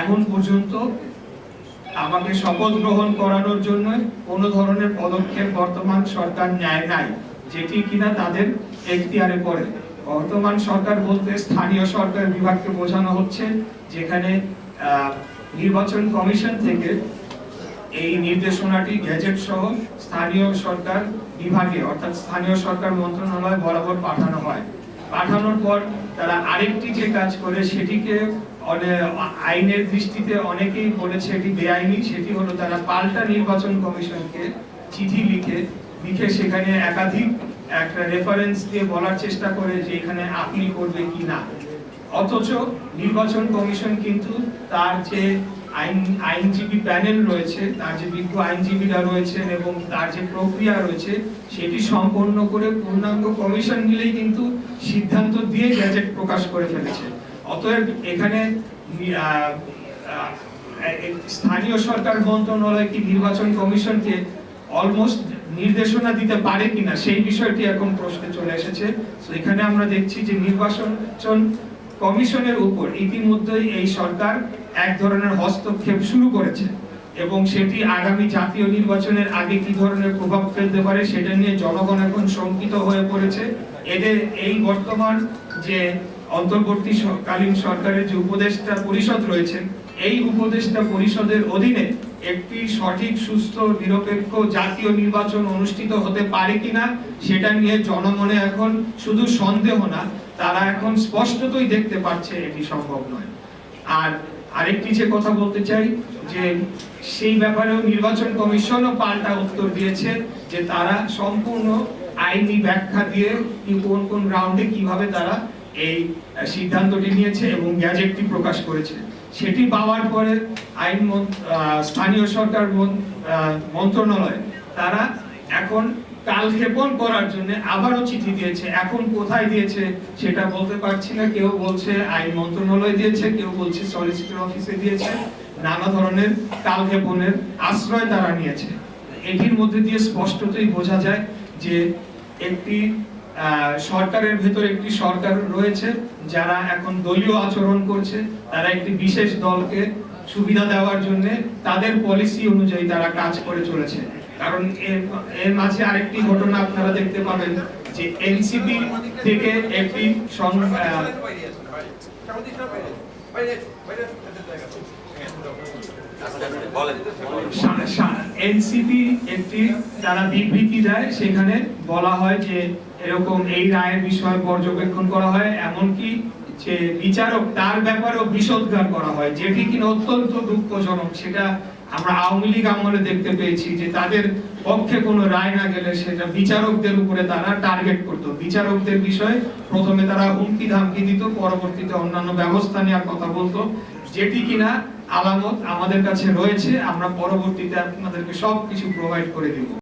এখন পর্যন্ত আমাকে শপথ গ্রহণ করানোর জন্য কোনো ধরনের পদক্ষেপ বর্তমান সরকার নেয় নাই, যেটি কিনা তাদের এখতিয়ারে পড়ে। বর্তমান সরকার বলতে স্থানীয় সরকার বিভাগকে বোঝানো হচ্ছে, যেখানে নির্বাচন কমিশন থেকে এই নির্দেশনাটি, গ্যাজেট সহ স্থানীয় সরকার বিভাগে, অর্থাৎ স্থানীয় সরকার মন্ত্রণালয় বরাবর পাঠানো হয়। পাঠানোর পর তারা আরেকটি যে কাজ করে, সেটিকে আইনের দৃষ্টিতে অনেকেই বলেছে এটি বেআইনি, সেটি হলো তারা পাল্টা নির্বাচন কমিশনকে চিঠি লিখে লিখে সেখানে একাধিক একটা রেফারেন্স দিয়ে বলার চেষ্টা করে যে এখানে আপিল করবে কি না। অথচ নির্বাচন কমিশন কিন্তু তার যে আইন, আইনজীবী প্যানেল রয়েছে, তার যে বিজ্ঞ আইনজীবীরা রয়েছেন এবং তার যে প্রক্রিয়া রয়েছে, সেটি সম্পন্ন করে পূর্ণাঙ্গ কমিশন মিলেই কিন্তু সিদ্ধান্ত দিয়ে গ্যাজেট প্রকাশ করে ফেলেছে। অতএব এখানে স্থানীয় সরকার মন্ত্রণালয় কি নির্বাচন কমিশনকে অলমোস্ট নির্দেশনা দিতে পারে কিনা সেই বিষয়টি এখন প্রশ্নে চলে এসেছে। তো এখানে আমরা দেখছি যে নির্বাচন কমিশনের উপর ইতিমধ্যেই এই সরকার এক ধরনের হস্তক্ষেপ শুরু করেছে এবং সেটি আগামী জাতীয় নির্বাচনের আগে কি ধরনের প্রভাব ফেলতে পারে সেটা নিয়ে জনগণ এখন শঙ্কিত হয়ে পড়েছে। এদের এই বর্তমান যে অন্তর্বর্তীকালীন সরকারের যে উপদেষ্টা পরিষদ রয়েছে, এই উপদেষ্টা পরিষদের অধীনে একটি সঠিক, সুস্থ, নিরপেক্ষ জাতীয় নির্বাচন অনুষ্ঠিত হতে পারে কিনা, সেটা নিয়ে জনমনে এখন শুধু সন্দেহ না, তারা এখন স্পষ্টতই দেখতে পাচ্ছে এটি সম্ভব নয়। আর আরেকটি যে কথা বলতে চাই, যে সেই ব্যাপারেও নির্বাচন কমিশনও পাল্টা উত্তর দিয়েছে যে তারা সম্পূর্ণ আইনি ব্যাখ্যা দিয়ে কোন কোন গ্রাউন্ডে কীভাবে তারা এই সিদ্ধান্তটি নিয়েছে এবং গ্যাজেটটি প্রকাশ করেছে। সেটি পাওয়ার পরে আইন স্থানীয় সরকার মন্ত্রণালয়, তারা এখন কালক্ষেপণ করার জন্য আবারও চিঠি দিয়েছে। এখন কোথায় দিয়েছে সেটা বলতে পারছি না। কেউ বলছে আইন মন্ত্রণালয় দিয়েছে, কেউ বলছে সলিসিটর অফিসে দিয়েছে। নানা ধরনের কালক্ষেপণের আশ্রয় তারা নিয়েছে। এটির মধ্যে দিয়ে স্পষ্টতই বোঝা যায় যে একটি সরকারের ভেতর একটি সরকার রয়েছে যারা এখন দলীয় আচরণ করছে। তারা একটি বিশেষ দলকে সুবিধা দেওয়ার জন্য তাদের পলিসি অনুযায়ী তারা কাজ করে চলেছে। কারণ এর মাঝে আরেকটি ঘটনা আপনারা দেখতে পাবেন যে এনসিপি থেকে একটি এনসিপি একটি তারা বিবৃতি দেয়, সেখানে বলা হয় যে এরকম এই রায়ের বিষয়ে পর্যবেক্ষণ করা হয়, এমনকি যে বিচারক, তার ব্যাপারেও বিষোদ্গার করা হয়, যেটি কিনা অত্যন্ত দুঃখজনক, সেটা আমরা আওয়ামী লীগ আমলে দেখতে পেয়েছি যে তাদের পক্ষে কোনো রায় না গেলে সেটা বিচারকদের উপরে তারা টার্গেট করতো। বিচারকদের বিষয়ে প্রথমে তারা হুমকি ধামকি দিত, পরবর্তীতে অন্যান্য ব্যবস্থা নেওয়ার কথা বলতো, যেটি কিনা আলামত আমাদের কাছে রয়েছে, আমরা পরবর্তীতে আপনাদেরকে সবকিছু প্রোভাইড করে দিব।